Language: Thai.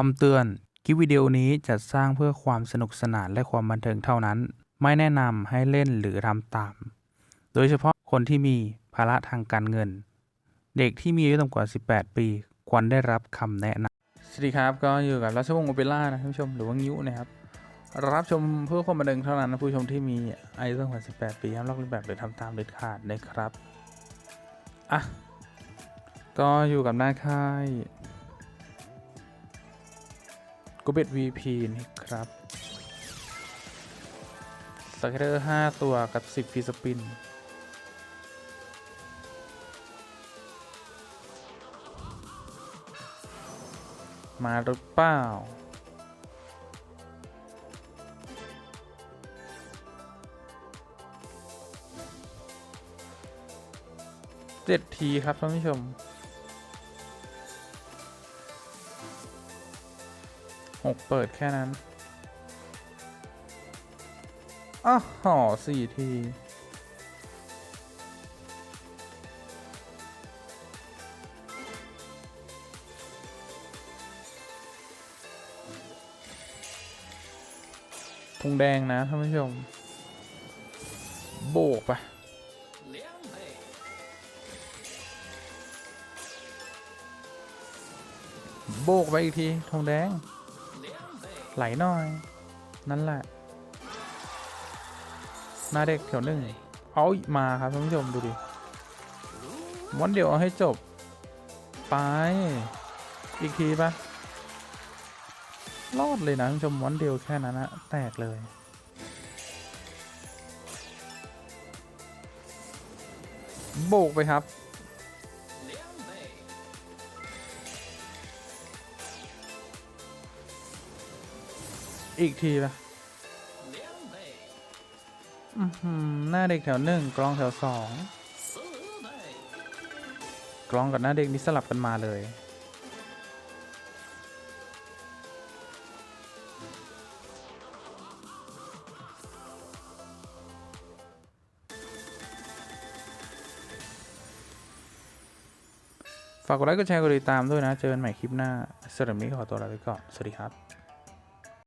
คำเตือน คลิปวิดีโอนี้จัดสร้างเพื่อความสนุกสนานและความบันเทิงเท่านั้น ไม่แนะนำให้เล่นหรือทำตาม โดยเฉพาะคนที่มีภาระทางการเงิน เด็กที่มีอายุต่ำกว่า 18 ปี ควรได้รับคำแนะนำสวัสดีครับ ก็อยู่กับราชวงศ์โอเปร่านะท่านผู้ชมหรือว่างิ้วนะครับรับชมเพื่อความบันเทิงเท่านั้นนะผู้ชมที่มีอายุต่ำกว่า 18 ปีห้ามลอกเลียนแบบหรือทำตามเด็ดขาดนะครับอะก็อยู่กับหน้าค่าย กูเบต VP นี่ครับสเกเตอร์5ตัวกับ 10ฟีสปิน มาหรือเปล่าเจ็ดทีครับท่านผู้ชม หกเปิดแค่นั้นอ้าวห่อสี่ทีธงแดงนะท่านผู้ชม โบกไปโบกไปอีกทีธงแดง ไหลหน่อย นั่นแหละหน้าเด็กแถวหนึ่งเอาอีมาครับท่านผู้ชมดูดิวันเดียวเอาให้จบ ไป อีกทีปะรอดเลยนะท่านผู้ชมวันเดียวแค่นั้นนะแตกเลยโบกไปครับ อีกทีละอือหือหน้าเด็กแถวหนึ่งกลองแถวสองกลองกับหน้าเด็กนี่สลับกันมาเลย ฝากกดไลค์กดแชร์กดติดตามด้วยนะ เจอกันใหม่คลิปหน้าสำหรับวันนี้ขอตัวลาไปก่อน สวัสดีครับ